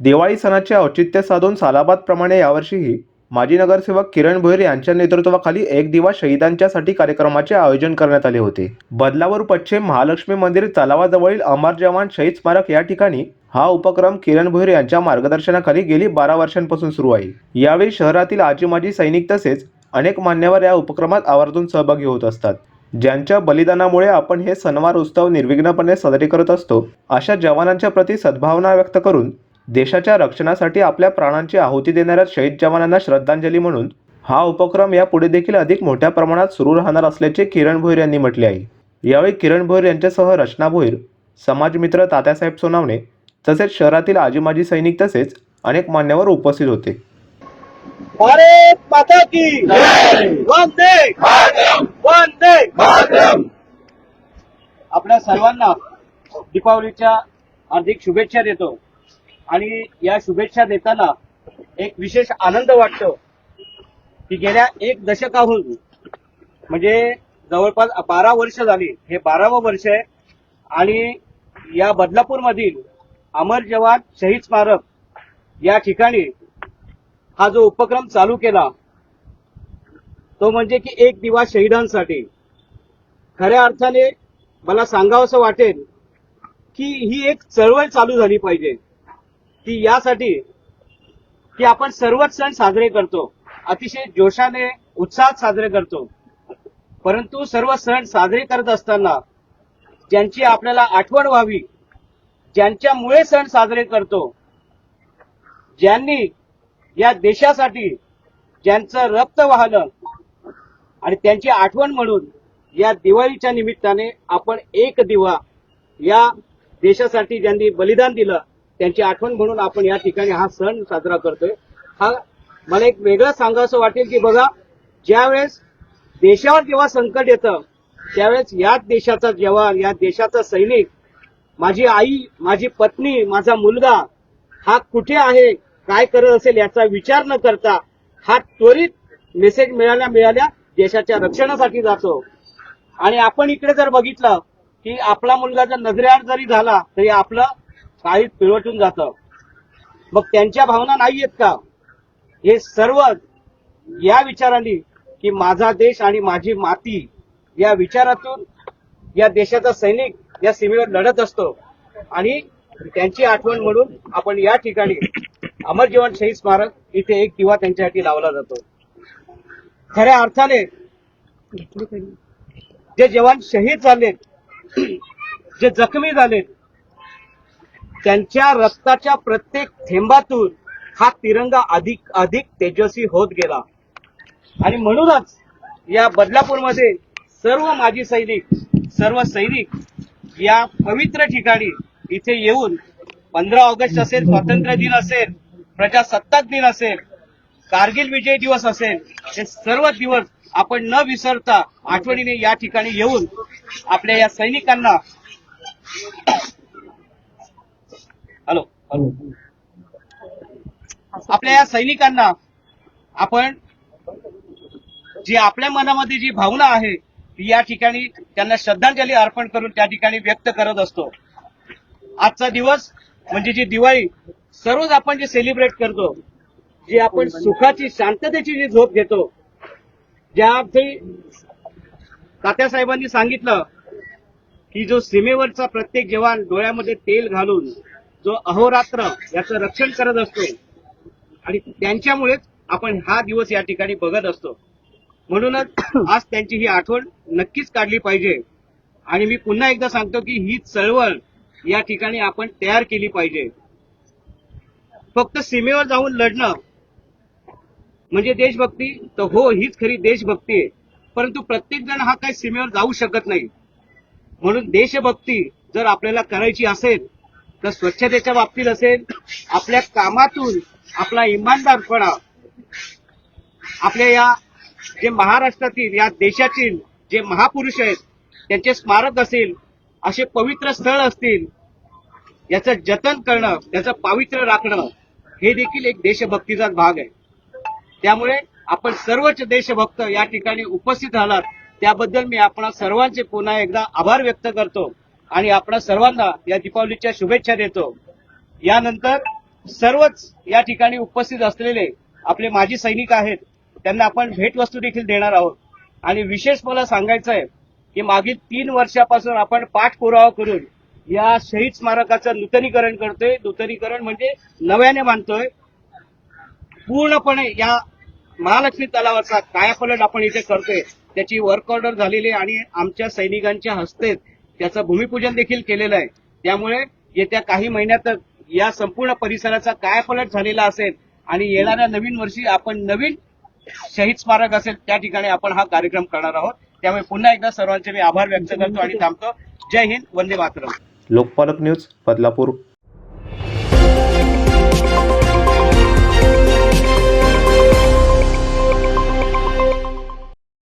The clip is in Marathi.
दिवाळी सणाचे औचित्य साधून सालाबादप्रमाणे यावर्षीही माजी नगरसेवक किरण भोईर यांच्या नेतृत्वाखाली एक दिवा शहीदांच्यासाठी कार्यक्रमाचे आयोजन करण्यात आले होते. बदलावर पश्चिम महालक्ष्मी मंदिर तलावाजवळील अमर जवान शहीद स्मारक या ठिकाणी हा उपक्रम किरण भोईर यांच्या मार्गदर्शनाखाली गेली बारा वर्षांपासून सुरू आहे. यावेळी शहरातील आजी माजी सैनिक तसेच अनेक मान्यवर या उपक्रमात आवर्जून सहभागी होत असतात. ज्यांच्या बलिदानामुळे आपण हे सणवार उत्सव निर्विघ्नपणे साजरे करत असतो अशा जवानांच्या प्रती सद्भावना व्यक्त करून देशाच्या रक्षणासाठी आपल्या प्राणांची आहुती देणाऱ्या शहीद जवानांना श्रद्धांजली म्हणून हा उपक्रम यापुढे देखील अधिक मोठ्या प्रमाणात सुरू राहणार असल्याचे किरण भोईर यांनी म्हटले आहे. यावेळी किरण भोईर यांच्यासह रचना भोईर समाजमित्र तात्यासाहेब सोनावणे तसेच शहरातील आजी माजी सैनिक तसेच अनेक मान्यवर उपस्थित होते. भारत माता की वंदे वंदे आपल्या सर्वांना दीपावलीच्या हार्दिक शुभेच्छा देतो. आणि या शुभेच्छा देताना एक विशेष आनंद वाटतो की गेल्या एक दशकाहून म्हणजे जवळपास बारा वर्ष झाली हे बारावं वर्ष आहे. आणि या बदलापूर मधील अमर जवान शहीद स्मारक या ठिकाणी हा जो उपक्रम चालू केला तो म्हणजे की एक दिवा शहीदांसाठी. खऱ्या अर्थाने मला सांगावंसं वाटेल की ही एक चळवळ चालू झाली पाहिजे. ती यासाठी की आपण सर्वच सण साजरे करतो. अतिशय जोशाने उत्साहात साजरे करतो. परंतु सर्व सण साजरे करत असताना ज्यांची आपल्याला आठवण व्हावी ज्यांच्यामुळे सण साजरे करतो ज्यांनी या देशासाठी ज्यांचं रक्त वाहलं आणि त्यांची आठवण म्हणून या दिवाळीच्या निमित्ताने आपण एक दिवा या देशासाठी ज्यांनी बलिदान दिलं त्यांची आठवण म्हणून आपण या ठिकाणी हा सण साजरा करतोय. हा मला एक वेगळं सांगावंसं वाटेल की बघा ज्यावेळेस देशावर जेव्हा संकट येतं त्यावेळेस याच देशाचा जवान या देशाचा सैनिक माझी आई माझी पत्नी माझा मुलगा हा कुठे आहे काय करत असेल याचा विचार न करता हा त्वरित मेसेज मिळाल्या मिळाल्या देशाच्या रक्षणासाठी जातो. आणि आपण इकडे जर बघितलं की आपला मुलगा जर नजरेआड जरी झाला तरी आपलं काही पिळवटून जातं. मग त्यांच्या भावना नाही आहेत का? हे सर्व या विचारांनी की माझा देश आणि माझी माती या विचारातून या देशाचा सैनिक या सीमेवर लढत असतो. आणि त्यांची आठवण म्हणून आपण या ठिकाणी अमर जीवन शहीद स्मारक इथे एक दिवा त्यांच्यासाठी लावला जातो. खऱ्या अर्थाने जे जवान शहीद झालेत जे जखमी झालेत त्यांच्या रक्ताच्या प्रत्येक थेंबातून हा तिरंगा अधिक अधिक तेजस्वी होत गेला. आणि म्हणूनच या बदलापूरमध्ये सर्व माजी सैनिक सर्व सैनिक या पवित्र ठिकाणी इथे येऊन पंधरा ऑगस्ट असेल स्वातंत्र्य दिन असेल प्रजासत्ताक दिन असेल कारगिल विजय दिवस असेल हे सर्व दिवस आपण न विसरता आठवणीने या ठिकाणी येऊन आपल्या या सैनिकांना हॅलो. आपल्या या सैनिकांना आपण जी आपल्या मनामध्ये जी भावना आहे ती या ठिकाणी त्यांना श्रद्धांजली अर्पण करून त्या ठिकाणी व्यक्त करत असतो. आजचा दिवस म्हणजे जी दिवाळी सर्वच आपण जे सेलिब्रेट करतो जी आपण सुखाची शांततेची जी झोप घेतो ज्या तात्यासाहेबांनी सांगितलं की जो सीमेवरचा प्रत्येक जवान डोळ्यामध्ये तेल घालून जो अहोरात्र याचं रक्षण करत असतो. आणि त्यांच्यामुळेच आपण हा दिवस या ठिकाणी बघत असतो. म्हणूनच आज त्यांची ही आठवण नक्कीच काढली पाहिजे. आणि मी पुन्हा एकदा सांगतो की ही चळवळ या ठिकाणी आपण तयार केली पाहिजे. फक्त सीमेवर जाऊन लढणं म्हणजे देशभक्ती तर हो हीच खरी देशभक्ती आहे. परंतु प्रत्येक जण हा काही सीमेवर जाऊ शकत नाही. म्हणून देशभक्ती जर आपल्याला करायची असेल तर स्वच्छतेच्या बाबतीत असेल आपल्या कामातून आपला इमानदारपणा आपल्या या जे महाराष्ट्रातील या देशातील जे महापुरुष आहेत त्यांचे स्मारक असेल असे पवित्र स्थळ असतील याचं जतन करणं त्याचं पावित्र्य राखणं हे देखील एक देशभक्तीचाच भाग आहे. त्यामुळे आपण सर्वच देशभक्त या ठिकाणी उपस्थित राहणार त्याबद्दल मी आपणा सर्वांचे पुन्हा एकदा आभार व्यक्त करतो. आणि आपण सर्वांना या दीपावलीच्या शुभेच्छा देतो. यानंतर सर्वच या ठिकाणी उपस्थित असलेले आपले माजी सैनिक आहेत त्यांना आपण भेटवस्तू देखील देणार आहोत. आणि विशेष मला सांगायचं आहे की मागील तीन वर्षापासून आपण पाठपुरावा करून या शहीद स्मारकाचं नूतनीकरण करतोय. नूतनीकरण म्हणजे नव्याने मानतोय पूर्णपणे या महालक्ष्मी तलावाचा कायापलट आपण इथे करतोय. त्याची वर्क ऑर्डर झालेली आहे आणि आमच्या सैनिकांच्या हस्ते त्याचं भूमिपूजन देखील केलेलं आहे. त्यामुळे येत्या काही महिन्यात या संपूर्ण परिसराचा कायापलट झालेला असेल आणि येणाऱ्या नवीन वर्षी आपण नवीन शहीद स्मारक असेल त्या ठिकाणी आपण हा कार्यक्रम करणार आहोत. त्यामुळे पुन्हा एकदा सर्वांचे मी आभार व्यक्त करतो आणि थांबतो. जय हिंद वंदे मातरम. लोकपालक न्यूज बदलापूर.